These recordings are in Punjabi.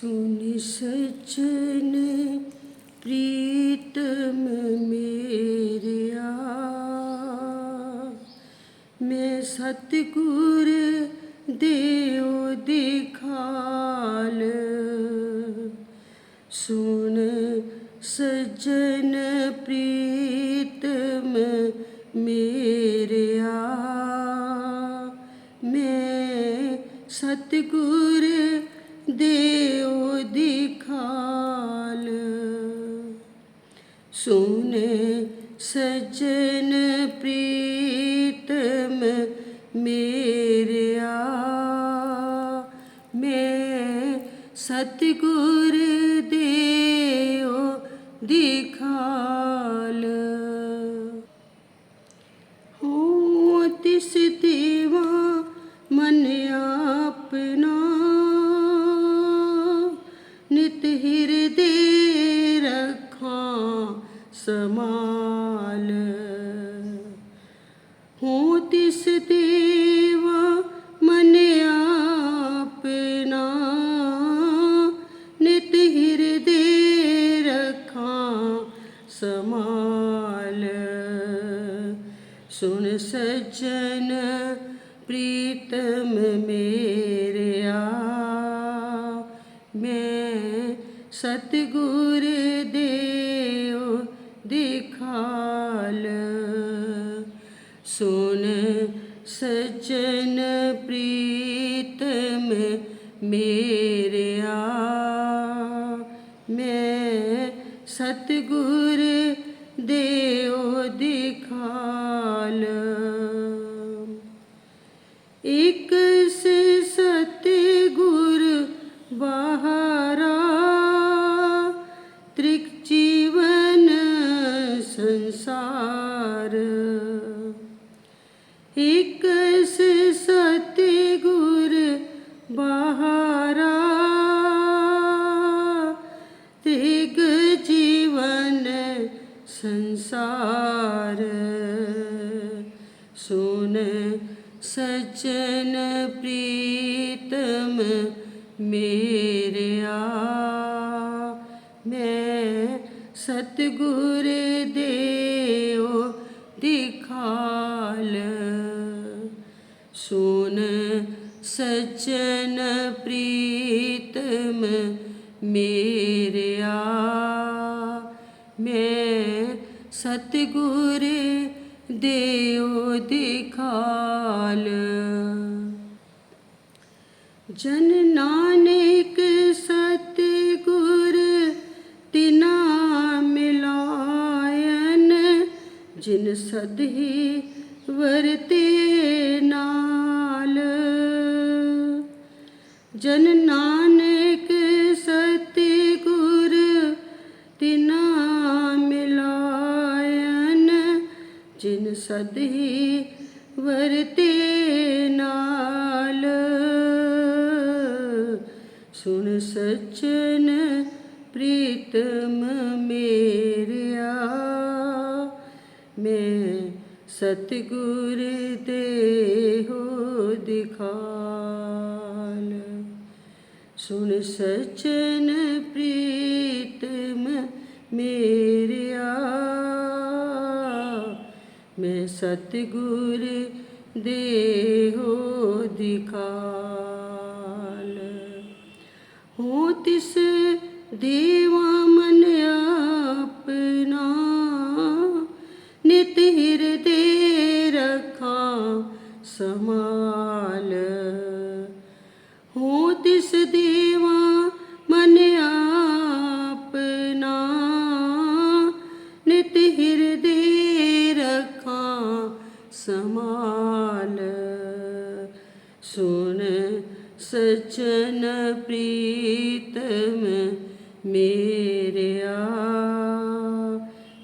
ਸੁਨ ਸਜਣ ਪ੍ਰੀਤਮ ਮੇਰਿਆ। ਮੈਂ ਸਤਿਗੁਰ ਦੇਉ ਦਿਖਾਲ। ਸੁਨ ਸਜਣ ਪ੍ਰੀਤਮ ਮੇਰਿਆ। ਮੈਂ ਸਤਿਗੁਰ ਦਿਓ ਦਿਖਾਲ। ਸੁਨੇ ਸਜਣ ਪ੍ਰੀਤਮ ਮੇਰਿਆ। ਮੈਂ ਸਤਿਗੁਰ ਦੇਉ ਦਿਖਾਲ। ਸਮਾਲ ਹੋ ਤਿਸ ਦੇਵਾ ਮਨ ਆਪਣਾ, ਨਿਤ ਹਿਰਦੇ ਰੱਖਾਂ ਸਮਾਲ ਸੁਨ ਸਜਣ ਪ੍ਰੀਤਮ ਮੇਰਿਆ, ਮੈਂ ਸਤਿਗੁਰ ਦੇਉ ਸੁਨ ਸਜਣ ਪ੍ਰੀਤਮ ਮੇਰਿਆ। ਮੈਂ ਸਤਿਗੁਰ ਦੇਉ ਦਿਖਾਲ। ਇਕ ਸੇ ਸਤਿਗੁਰ ਬਾਹਰਾ ਤ੍ਰਿਗ ਜੀਵਨ ਸੰਸਾਰ। ਸੁਨ ਸਜਣ ਪ੍ਰੀਤਮ ਮੇਰਿਆ, ਮੈਂ ਸਤਿਗੁਰ ਦੇਉ ਦਿਖਾ ਸੁਨ ਸਜਣ ਪ੍ਰੀਤਮ ਮੇਰਿਆ। ਮੈਂ ਸਤਿਗੁਰ ਦੇਉ ਦਿਖਾਲ। ਜਨ ਨਾਨਕ ਸਤਿਗੁਰ ਤਿਨਾ ਮਿਲਾਇਨ, ਜਿਨ ਸਦਹੀ ਵਰਤੇ ਨਾਲ। ਜਨ ਨਾਨਕ ਸਤਿਗੁਰ, ਤਿਨਾ ਮਿਲਾਇਨ, ਜਿਨ ਸਦਹੀ ਵਰਤੇ ਨਾਲ। ਸੁਣ ਸਚਨ ਪ੍ਰੀਤਮ ਮੇਰਿਆ, ਮੈਂ ਸਤਿਗੁਰ ਦੇਹੋ ਦਿਖਾਲ। ਸੁਨ ਸਚਨ ਪ੍ਰੀਤਮ ਮੇਰਿਆ ਮੈਂ ਸਤਿਗੁਰ ਦੇਹੋ ਦਿਖਾਲ। ਹੋ ਤਿਸ ਦੇਵਾ ਸਮਾਲ ਹੋ ਤਿਸ ਦੇਵਾ ਮਨ ਆਪਣਾ, ਨਿਤ ਹਿਰਦੇ ਰਖਾਂ ਸਮਾਲ ਸੁਨ ਸਚਨ ਪ੍ਰੀਤਮ ਮੇਰਿਆ,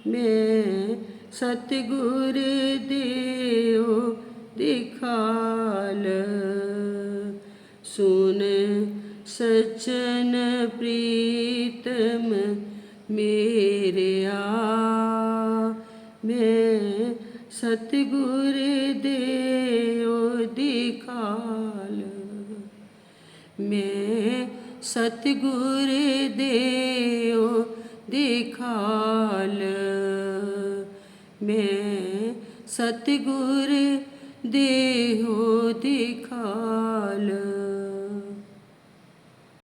ਮੈਂ ਸਤਿਗੁਰ ਦੇਉ ਦਿਖਾਲ ਸੁਨ ਸਚਨ ਪ੍ਰੀਤਮ ਮੇਰਿਆ ਮੈਂ ਸਤਿਗੁਰ ਦੇਉ ਦਿਖਾਲ ਮੈਂ ਸਤਿਗੁਰ ਦੇਓ ਦਿਖਾਲ ਮੈਂ ਸਤਿਗੁਰ ਦੇਹੋ ਦਿਖਾਲ